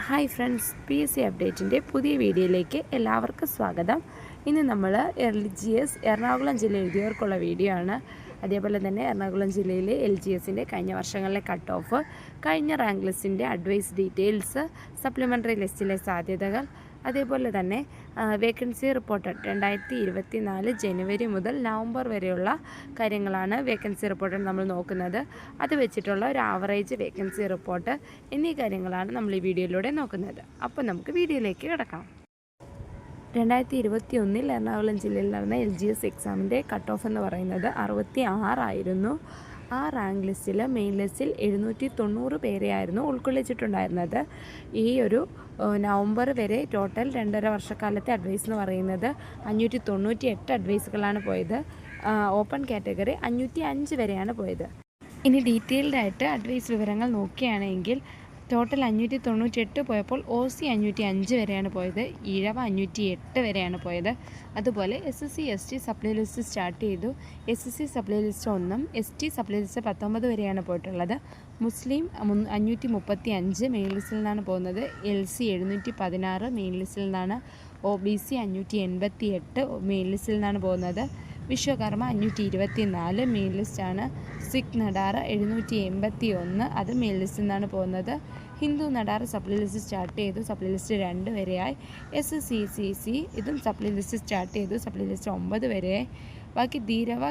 Hi friends P S C അപ്ഡേറ്റിന്റെ പുതിയ വീഡിയോയിലേക്ക് എല്ലാവർക്കും സ്വാഗതം. ഇന്ന് നമ്മൾ എൽ ജി എസ് എറണാകുളം ജില്ല എഴുതിയവർക്കുള്ള വീഡിയോ ആണ്. അതേപോലെ തന്നെ എറണാകുളം ജില്ലയിലെ എൽ ജി എസിന്റെ കഴിഞ്ഞ വർഷങ്ങളിലെ കട്ട് ഓഫ് കഴിഞ്ഞ റാങ്ക് ലിസ്റ്റിന്റെ അഡ്വൈസ് ഡീറ്റെയിൽസ് സപ്ലിമെന്ററി ലിസ്റ്റിലെ സാധ്യതകൾ അതേപോലെ തന്നെ വേക്കൻസി റിപ്പോർട്ട് രണ്ടായിരത്തി ഇരുപത്തി നാല് ജനുവരി മുതൽ നവംബർ വരെയുള്ള കാര്യങ്ങളാണ് വേക്കൻസി റിപ്പോർട്ട് നമ്മൾ നോക്കുന്നത്. അത് വെച്ചിട്ടുള്ള ഒരു ആവറേജ് വേക്കൻസി റിപ്പോർട്ട് എന്നീ കാര്യങ്ങളാണ് നമ്മൾ ഈ വീഡിയോയിലൂടെ നോക്കുന്നത്. അപ്പോൾ നമുക്ക് വീഡിയോയിലേക്ക് കിടക്കാം. രണ്ടായിരത്തി ഇരുപത്തി ഒന്നിൽ എറണാകുളം ജില്ലയിൽ നടന്ന എൽ ജി എസ് എക്സാമിന്റെ കട്ട് ഓഫ് എന്ന് പറയുന്നത് അറുപത്തി ആറായിരുന്നു ആ റാങ്ക് ലിസ്റ്റിൽ മെയിൻ ലിസ്റ്റിൽ എഴുന്നൂറ്റി തൊണ്ണൂറ് പേരെയായിരുന്നു ഉൾക്കൊള്ളിച്ചിട്ടുണ്ടായിരുന്നത്. ഈ ഒരു നവംബർ വരെ ടോട്ടൽ രണ്ടര വർഷക്കാലത്തെ അഡ്വൈസ് എന്ന് പറയുന്നത് അഞ്ഞൂറ്റി തൊണ്ണൂറ്റി എട്ട് അഡ്വൈസുകളാണ് പോയത്. ഓപ്പൺ കാറ്റഗറി അഞ്ഞൂറ്റി അഞ്ച് വരെയാണ് പോയത്. ഇനി ഡീറ്റെയിൽഡായിട്ട് അഡ്വൈസ് വിവരങ്ങൾ നോക്കുകയാണെങ്കിൽ ടോട്ടൽ അഞ്ഞൂറ്റി തൊണ്ണൂറ്റി എട്ട് പോയപ്പോൾ ഒ സി അഞ്ഞൂറ്റി അഞ്ച് വരെയാണ് പോയത്. ഈഴവ അഞ്ഞൂറ്റി എട്ട് വരെയാണ് പോയത്. അതുപോലെ S S C S T supply list start ചെയ്തു. S S C supply list ഒന്നും എസ് ടി സപ്ലൈ ലിസ്റ്റ് പത്തൊമ്പത് വരെയാണ് പോയിട്ടുള്ളത്. മുസ്ലിം അഞ്ഞൂറ്റി മുപ്പത്തി അഞ്ച് മെയിൻ ലിസ്റ്റിൽ നിന്നാണ് പോകുന്നത്. എൽ സി എഴുന്നൂറ്റി പതിനാറ് മെയിൻ ലിസ്റ്റിൽ നിന്നാണ്. ഒ ബി സി അഞ്ഞൂറ്റി എൺപത്തി എട്ട് മെയിൻ ലിസ്റ്റിൽ നിന്നാണ് പോകുന്നത്. വിശ്വകർമ്മ അഞ്ഞൂറ്റി ഇരുപത്തി നാല് മെയിൻ ലിസ്റ്റാണ് സിഖ് നടാർ എഴുന്നൂറ്റി എൺപത്തി ഒന്ന് അത് മെയിൻ ലിസ്റ്റിൽ നിന്നാണ് പോകുന്നത്. Hindu Nadar supply list start ചെയ്തു. സപ്ലൈ ലിസ്റ്റ് രണ്ട് വരെയായി. എസ് സി സി സി ഇതും സപ്ലൈ ലിസ്റ്റ് സ്റ്റാർട്ട് ചെയ്തു. സപ്ലൈ ലിസ്റ്റ് ഒമ്പത് വരെ. ബാക്കി ധീരവ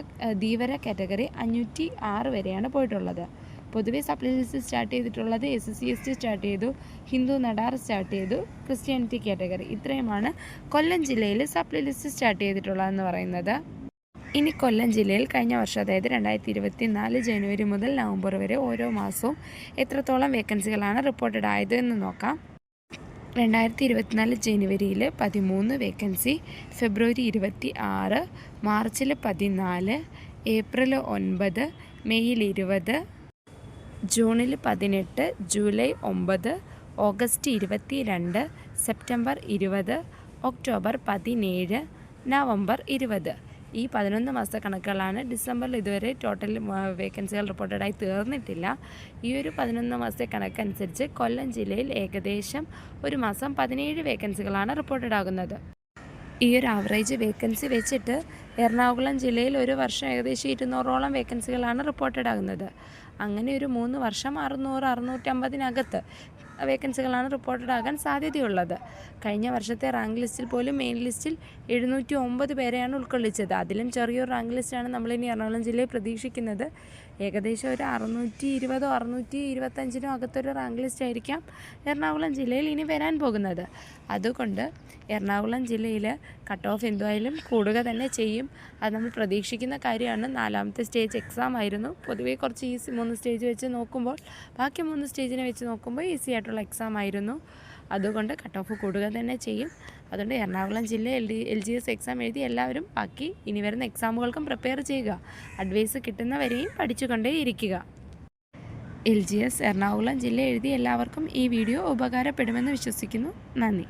ധീവര കാറ്റഗറി അഞ്ഞൂറ്റി ആറ് വരെയാണ് പോയിട്ടുള്ളത്. പൊതുവെ സപ്ലൈ ലിസ്റ്റ് സ്റ്റാർട്ട് ചെയ്തിട്ടുള്ളത് S C S T start ചെയ്തു. ഹിന്ദു നടാർ സ്റ്റാർട്ട് ചെയ്തു. Christianity category. ഇത്രയുമാണ് കൊല്ലം ജില്ലയിൽ സപ്ലൈ ലിസ്റ്റ് സ്റ്റാർട്ട് ചെയ്തിട്ടുള്ളതെന്ന് പറയുന്നത്. ഇനി കൊല്ലം ജില്ലയിൽ കഴിഞ്ഞ വർഷം അതായത് രണ്ടായിരത്തി ഇരുപത്തി നാല് ജനുവരി മുതൽ നവംബർ വരെ ഓരോ മാസവും എത്രത്തോളം വേക്കൻസികളാണ് റിപ്പോർട്ടഡ് ആയത് എന്ന് നോക്കാം. രണ്ടായിരത്തി ഇരുപത്തിനാല് ജനുവരിയിൽ പതിമൂന്ന് വേക്കൻസി ഫെബ്രുവരി ഇരുപത്തി ആറ് മാർച്ചിൽ പതിനാല് ഏപ്രിൽ ഒൻപത് മെയ്യിൽ ഇരുപത് ജൂണിൽ പതിനെട്ട് ജൂലൈ ഒമ്പത് ഓഗസ്റ്റ് ഇരുപത്തി രണ്ട് സെപ്റ്റംബർ ഇരുപത് ഒക്ടോബർ പതിനേഴ് നവംബർ ഇരുപത്. ഈ പതിനൊന്ന് മാസത്തെ കണക്കുകളാണ് ഡിസംബറിൽ ഇതുവരെ ടോട്ടൽ വേക്കൻസികൾ റിപ്പോർട്ടഡായി തീർന്നിട്ടില്ല. ഈ ഒരു പതിനൊന്ന് മാസത്തെ കണക്കനുസരിച്ച് കൊല്ലം ജില്ലയിൽ ഏകദേശം ഒരു മാസം പതിനേഴ് വേക്കൻസികളാണ് റിപ്പോർട്ടഡ് ആകുന്നത്. ഈ ഒരു ആവറേജ് വേക്കൻസി വെച്ചിട്ട് എറണാകുളം ജില്ലയിൽ ഒരു വർഷം ഏകദേശം ഇരുന്നൂറോളം വേക്കൻസികളാണ് റിപ്പോർട്ടഡ് ആകുന്നത്. അങ്ങനെ ഒരു മൂന്ന് വർഷം അറുന്നൂറ് അറുന്നൂറ്റമ്പതിനകത്ത് വേക്കൻസികളാണ് റിപ്പോർട്ടഡ് ആകാൻ സാധ്യതയുള്ളത്. കഴിഞ്ഞ വർഷത്തെ റാങ്ക് ലിസ്റ്റിൽ പോലും മെയിൻ ലിസ്റ്റിൽ എഴുന്നൂറ്റി ഒമ്പത് പേരെയാണ് ഉൾക്കൊള്ളിച്ചത്. അതിലും ചെറിയൊരു റാങ്ക് ലിസ്റ്റാണ് നമ്മളിനി എറണാകുളം ജില്ലയിൽ പ്രതീക്ഷിക്കുന്നത്. ഏകദേശം ഒരു അറുന്നൂറ്റി ഇരുപതോ അറുന്നൂറ്റി ഇരുപത്തഞ്ചിനോ അകത്തൊരു റാങ്ക് ലിസ്റ്റ് ആയിരിക്കാം എറണാകുളം ജില്ലയിൽ ഇനി വരാൻ പോകുന്നത്. അതുകൊണ്ട് എറണാകുളം ജില്ലയിൽ കട്ട് ഓഫ് എന്തുവായാലും കൂടുക തന്നെ ചെയ്യും. അത് നമ്മൾ പ്രതീക്ഷിക്കുന്ന കാര്യമാണ്. നാലാമത്തെ സ്റ്റേജ് എക്സാം ആയിരുന്നു. പൊതുവേ കുറച്ച് ഈസി മൂന്ന് സ്റ്റേജ് വെച്ച് നോക്കുമ്പോൾ ബാക്കി മൂന്ന് സ്റ്റേജിനെ വെച്ച് നോക്കുമ്പോൾ ഈസി ആയിട്ടുള്ള എക്സാം ആയിരുന്നു. അതുകൊണ്ട് കട്ട് ഓഫ് കൂടുക തന്നെ ചെയ്യും. അതുകൊണ്ട് എറണാകുളം ജില്ല L D L G S exam എഴുതി എല്ലാവരും ബാക്കി ഇനി വരുന്ന എക്സാമുകൾക്കും പ്രിപ്പയർ ചെയ്യുക. അഡ്വൈസ് കിട്ടുന്നവരെയും പഠിച്ചുകൊണ്ടേ ഇരിക്കുക എൽ ജി എസ് എറണാകുളം ജില്ല എഴുതി എല്ലാവർക്കും ഈ വീഡിയോ ഉപകാരപ്പെടുമെന്ന് വിശ്വസിക്കുന്നു. നന്ദി.